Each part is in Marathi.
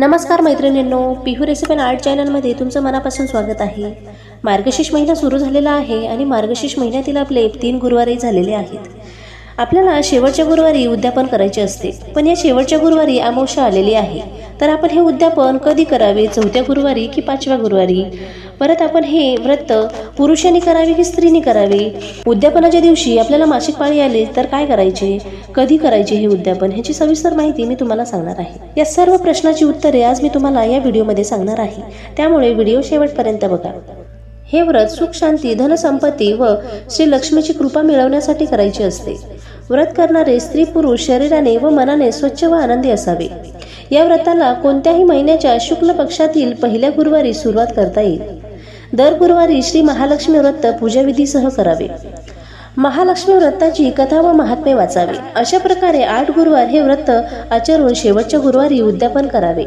नमस्कार मैत्रिणींनो पिहू रेसिपी अँड आर्ट चॅनलमध्ये तुमचं मनापासून स्वागत आहे. मार्गशीर्ष महिना सुरू झालेला आहे आणि मार्गशीर्ष महिन्यातील आपले तीन गुरुवारही झालेले आहेत. आपल्याला शेवटच्या गुरुवारी उद्यापन करायचे असते पण या शेवटच्या गुरुवारी अमावस्या आलेली आहे. तर आपण हे उद्यापन कधी करावे? चौथ्या गुरुवारी की पाचव्या गुरुवारी? परत आपण हे व्रत पुरुषांनी करावे की स्त्रीने करावे? उद्यापनाच्या दिवशी आपल्याला मासिक पाळी आले तर काय करायचे? कधी करायचे हे उद्यापन? ह्याची सविस्तर माहिती मी तुम्हाला सांगणार आहे. या सर्व प्रश्नाची उत्तरे आज मी तुम्हाला या व्हिडिओमध्ये सांगणार आहे. त्यामुळे व्हिडिओ शेवटपर्यंत बघा. हे व्रत सुख शांती धनसंपत्ती व श्री लक्ष्मीची कृपा मिळवण्यासाठी करायची असते. व्रत करणारे स्त्री पुरुष शरीराने व मनाने स्वच्छ व आनंदी असावे. या व्रताला कोणत्याही महिन्याच्या शुक्ल पक्षातील पहिल्या गुरुवारी सुरुवात करता येईल. दर गुरुवारी श्री महालक्ष्मी व्रत पूजाविधीसह करावे. महालक्ष्मी व्रताची कथा व महात्मे वाचावे. अशा प्रकारे आठ गुरुवार हे व्रत आचरून शेवटच्या गुरुवारी उद्यापन करावे.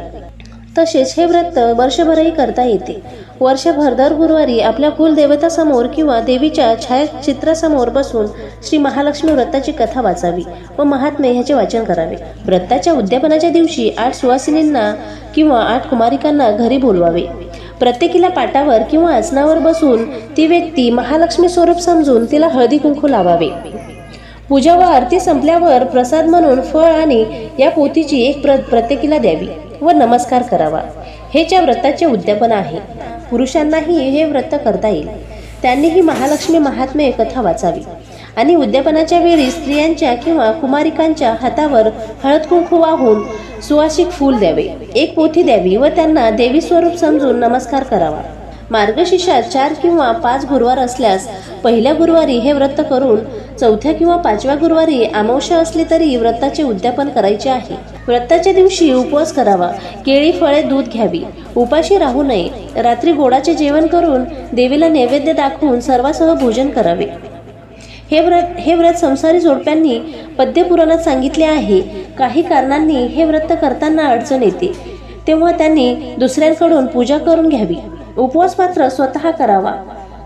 तसेच हे व्रत वर्षभरही करता येते. वर्षभर दर गुरुवारी आपल्या कुलदेवतासमोर किंवा देवीच्या छायाचित्रासमोर बसून श्री महालक्ष्मी व्रताची कथा वाचावी व महात्म्य ह्याचे वाचन करावे. व्रताच्या उद्यापनाच्या दिवशी आठ सुवासिनींना किंवा आठ कुमारिकांना घरी बोलवावे. प्रत्येकीला पाटावर किंवा आसनावर बसून ती व्यक्ती महालक्ष्मी स्वरूप समजून तिला हळदी कुंकू लावावे. पूजा व आरती संपल्यावर प्रसाद म्हणून फळ आणि या पोतीची एक प्र प्रत्येकीला द्यावी व नमस्कार करावा. हेच्या व्रताचे उद्यापन आहे पुरुषांनाही हे व्रत करता येईल. त्यांनीही महालक्ष्मी महात्म्य कथा वाचावी. आणि उद्यापनाच्या वेळी स्त्रियांच्या किंवा कुमारिकांच्या हातावर हळद कुंकू वाहून सुवासिक फूल द्यावे. एक पोथी द्यावी व त्यांना देवी स्वरूप समजून नमस्कार करावा. मार्गशीर्षात चार किंवा पाच गुरुवार असल्यास पहिल्या गुरुवारी हे व्रत करून चौथ्या किंवा पाचव्या गुरुवारी अमावश्या असली तरी व्रताचे उद्यापन करायचे आहे. व्रताच्या दिवशी उपवास करावा. केळी फळे दूध घ्यावी. उपाशी राहू नये. रात्री गोडाचे जेवण करून देवीला नैवेद्य दाखवून सर्वासह भोजन करावे. हे व्रत हे व्रत संसारी जोडप्यांनी पद्यपुराणात सांगितले आहे. काही कारणांनी हे व्रत करताना अडचण येते. तेव्हा त्यांनी दुसऱ्यांकडून पूजा करून घ्यावी. उपवास मात्र स्वतः करावा.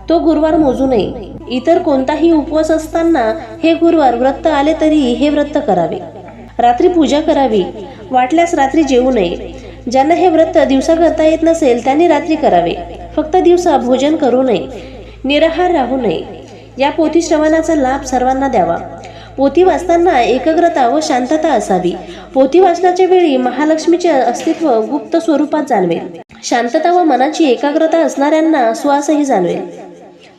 तो गुरुवार मोजू नये. इतर कोणताही उपवास असताना हे गुरुवार व्रत आले तरी हे व्रत करावे. रात्री पूजा करावी. वाटल्यास रात्री जेवू नये. ज्यांना हे व्रत दिवसा करता येत नसेल त्यांनी रात्री करावे. फक्त दिवसा भोजन करू नये. निराहार राहू नये. या पोथी श्रवणाचा लाभ सर्वांना द्यावा. पोथी वाचताना एकाग्रता व शांतता असावी. पोथी वाचनाच्या वेळी महालक्ष्मीचे अस्तित्व गुप्त स्वरूपात जाणवेल. शांतता व मनाची एकाग्रता असणाऱ्यांना श्वासही जाणवेल.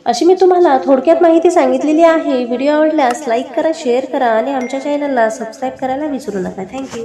अशी मी तुम्हाला थोडक्यात माहिती सांगितलेली आहे. व्हिडिओ आवडल्यास लाईक करा शेअर करा आणि आमच्या चॅनलला सबस्क्राईब करायला विसरू नका. थँक्यू